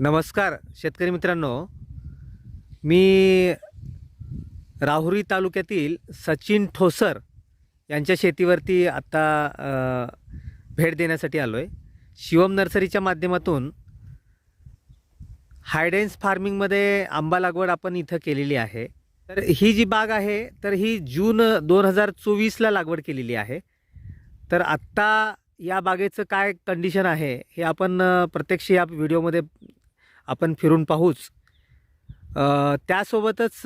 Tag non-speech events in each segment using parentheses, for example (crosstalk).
नमस्कार शेतकरी मित्रांनो. मी राहुरी तालुक्यातील सचिन ठोसर यांच्या शेतीवरती आत्ता भेट देण्यासाठी आलो आहे शिवम नर्सरीच्या माध्यमातून हायडेन्स फार्मिंगमध्ये आंबा लागवड आपण इथं केलेली आहे. तर ही जी बाग आहे तर ही जून दोन हजार चोवीसला लागवड केलेली आहे. तर आत्ता या बागेचं काय कंडिशन आहे हे आपण प्रत्यक्ष या व्हिडिओमध्ये आपण फिरून पाहूच. त्यासोबतच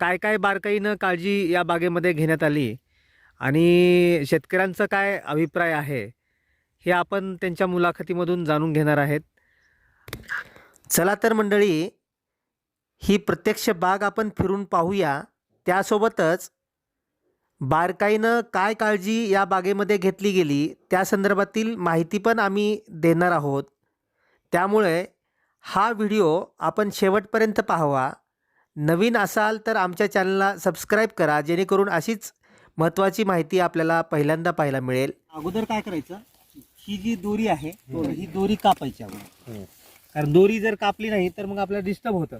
काय काय बारकाईनं काळजी या बागेमध्ये घेण्यात आली? आणि शेतकऱ्यांचा काय अभिप्राय आहे? हे आपण त्यांच्या मुलाखतीमधून जाणून घेणार आहेत. चला तर मंडळी ही प्रत्यक्ष बाग आपण फिरून पाहूया. त्यासोबतच बारकाईनं काय काळजी या बागेमध्ये घेतली गेली त्या संदर्भातील माहिती पण आम्ही देणार आहोत. त्यामुळे हा व्हिडिओ आपण शेवटपर्यंत पाहावा. नवीन असाल तर आमच्या चॅनलला सबस्क्राईब करा जेणेकरून अशीच महत्त्वाची माहिती आपल्याला पहिल्यांदा पाहायला मिळेल. अगोदर काय करायचं ही जी दोरी आहे ही दोरी कापायची अगोदर. कारण दोरी जर कापली नाही तर मग आपल्याला डिस्टर्ब होतं.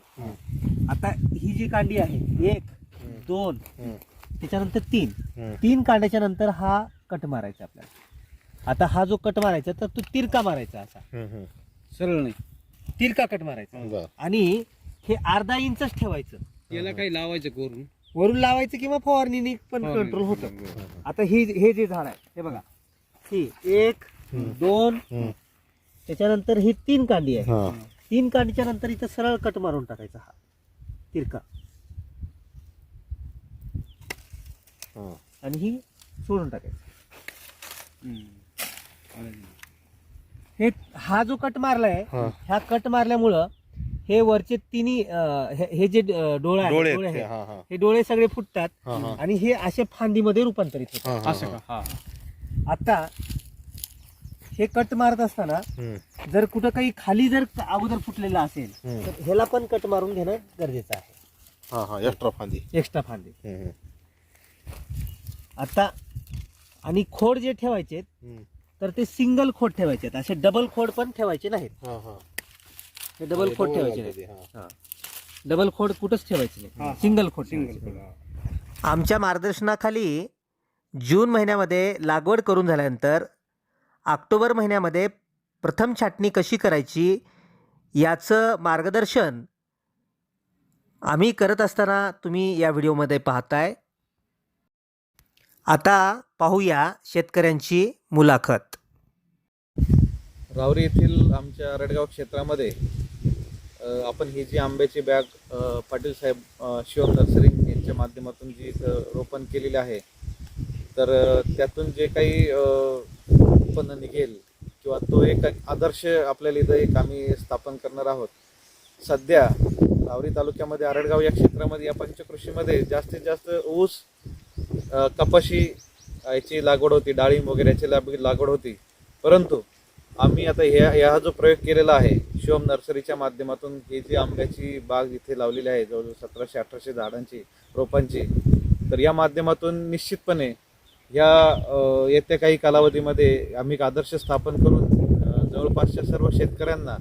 आता ही जी कांडी आहे एक दोन त्याच्यानंतर तीन. तीन कांड्याच्या नंतर हा कट मारायचा आपल्याला. आता हा जो कट मारायचा तर तो तिरका मारायचा असा. सरळ नाही. तिरका कट मारायचा. आणि हे अर्धा इंचच ठेवायचं. याला काही लावायचं करून. वरून लावायचं किंवा फवारणीने पण. कंट्रोल होतं. आता ही हे जे झाड आहे हे बघा. ही एक दोन त्याच्यानंतर ही तीन कांडी आहे. हा. तीन कांडीच्या नंतर इथं सरळ कट मारून टाकायचा हा. तिरका. हा. आणि ही सोडून टाकायचं. हे हा जो कट मारलाय हा. ह्या कट मारल्यामुळं हे वरचे तिन्ही अं, हे हे जे डोळे आहेत, डोळे आहेत ते, हा हा हे डोळे सगळे फुटतात हा, हा. आणि हे असे फांदीमध्ये रूपांतरित होतात हा, हा, असं हा. का हा आता हे कट मारत असताना हम्म, जर कुठं काही खाली जर अगोदर फुटलेलं असेल हम्म. तर ह्याला पण कट मारून घेणं गरजेचं आहे हा हा एक्स्ट्रा फांदी एक्स्ट्रा फांदी हम्म, आता आणि खोड जे ठेवायचे हम्म. तर ते सिंगल खोड ठेवायचे आहेत. असे डबल खोड पण ठेवायचे नाहीत. हा हा. हे डबल खोड ठेवायचे नाहीत. हा. डबल खोड कुठंच ठेवायचे हा. नाही सिंगल खोड सिंगल ठेवायचे. आमच्या मार्गदर्शनाखाली जून महिन्यामध्ये लागवड करून झाल्यानंतर ऑक्टोबर महिन्यामध्ये प्रथम छाटणी कशी करायची याचं मार्गदर्शन आम्ही करत असताना तुम्ही या व्हिडिओमध्ये पाहताय. आता पाहूया शेतकऱ्यांची मुलाखत. रावरी येथील आमच्या रडगाव क्षेत्रामध्ये आपण ही जी आंब्याची बॅग पाटील साहेब शिवम नर्सरी यांच्या माध्यमातून जी इथं रोपण केलेली आहे तर त्यातून जे काही उत्पन्न निघेल किंवा तो एक आदर्श आपल्याला इथं एक आम्ही स्थापन करणार आहोत. सध्या रावरी तालुक्यामध्ये आरडगाव या क्षेत्रामध्ये या पंचकृषीमध्ये जास्तीत जास्त ऊस कपाशी याची लागवड होती डाळिंब वगैरे याची लागवड होती. परंतु आम्ही आता ह्या ह्या जो प्रयोग केलेला आहे शिवम नर्सरीच्या माध्यमातून ही जी आंब्याची बाग इथे लावलेली आहे जवळजवळ सतराशे अठराशे झाडांची रोपांची तर या माध्यमातून निश्चितपणे या येत्या काही कालावधीमध्ये आम्ही एक आदर्श स्थापन करून जवळपासच्या सर्व शेतकऱ्यांना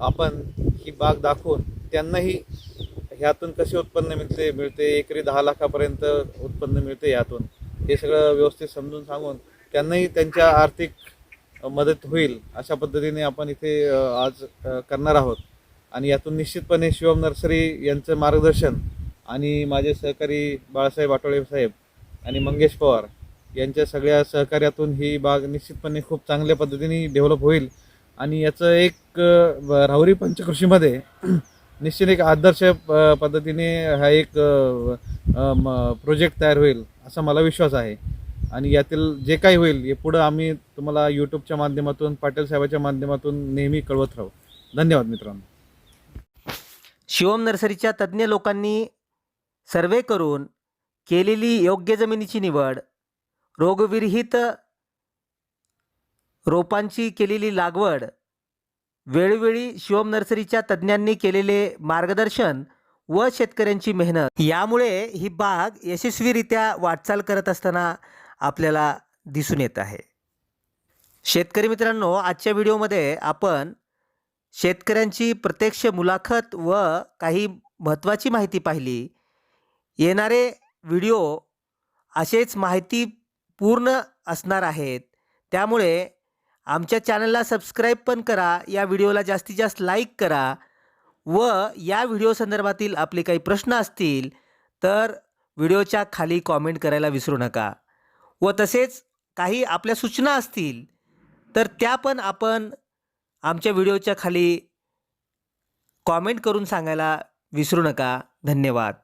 आपण ही बाग दाखवून त्यांनाही ह्यातून कसे उत्पन्न मिळते मिळते एकरी दहा लाखापर्यंत उत्पन्न मिळते यातून हे सगळं व्यवस्थित समजून सांगून त्यांनाही त्यांच्या आर्थिक मदत होईल अशा पद्धतीने आपण इथे आज करणार आहोत. आणि यातून निश्चितपणे शिवम नर्सरी यांचं मार्गदर्शन आणि माझे सहकारी बाळासाहेब आठवळे साहेब आणि मंगेश पवार यांच्या सगळ्या सहकार्यातून ही बाग निश्चितपणे खूप चांगल्या पद्धतीने डेव्हलप होईल. आणि याचं एक राहुरी पंचकृषीमध्ये (clears throat) निश्चित एक आदर्श प- पद्धतीने हा एक प्रोजेक्ट तयार होईल असा मला विश्वास आहे. आणि यातील जे काही होईल हे पुढं आम्ही तुम्हाला यूट्यूबच्या माध्यमातून पाटील साहेबाच्या माध्यमातून नेहमी कळवत राहू. धन्यवाद मित्रांनो. शिवम नर्सरीच्या तज्ज्ञ लोकांनी सर्वे करून केलेली योग्य जमिनीची निवड रोगविरहित रोपांची केलेली लागवड वेळोवेळी शिवम नर्सरीच्या तज्ज्ञांनी केलेले मार्गदर्शन व शेतकऱ्यांची मेहनत यामुळे ही बाग यशस्वीरित्या वाटचाल करत असताना आपल्याला दिसून येत आहे. शेतकरी मित्रांनो आजच्या व्हिडिओमध्ये आपण शेतकऱ्यांची प्रत्यक्ष मुलाखत व काही महत्त्वाची माहिती पाहिली. येणारे व्हिडिओ असेच माहिती पूर्ण असणार आहेत. त्यामुळे आमच्या चॅनलला सबस्क्राईब पण करा या व्हिडिओला जास्तीत जास्त लाईक करा व या व्हिडिओ संदर्भातील आपले काही प्रश्न असतील तर व्हिडिओच्या खाली कॉमेंट करायला विसरू नका. व तसेच काही आपल्या सूचना असतील तर त्या पण आपण आमच्या व्हिडिओच्या खाली कॉमेंट करून सांगायला विसरू नका. धन्यवाद.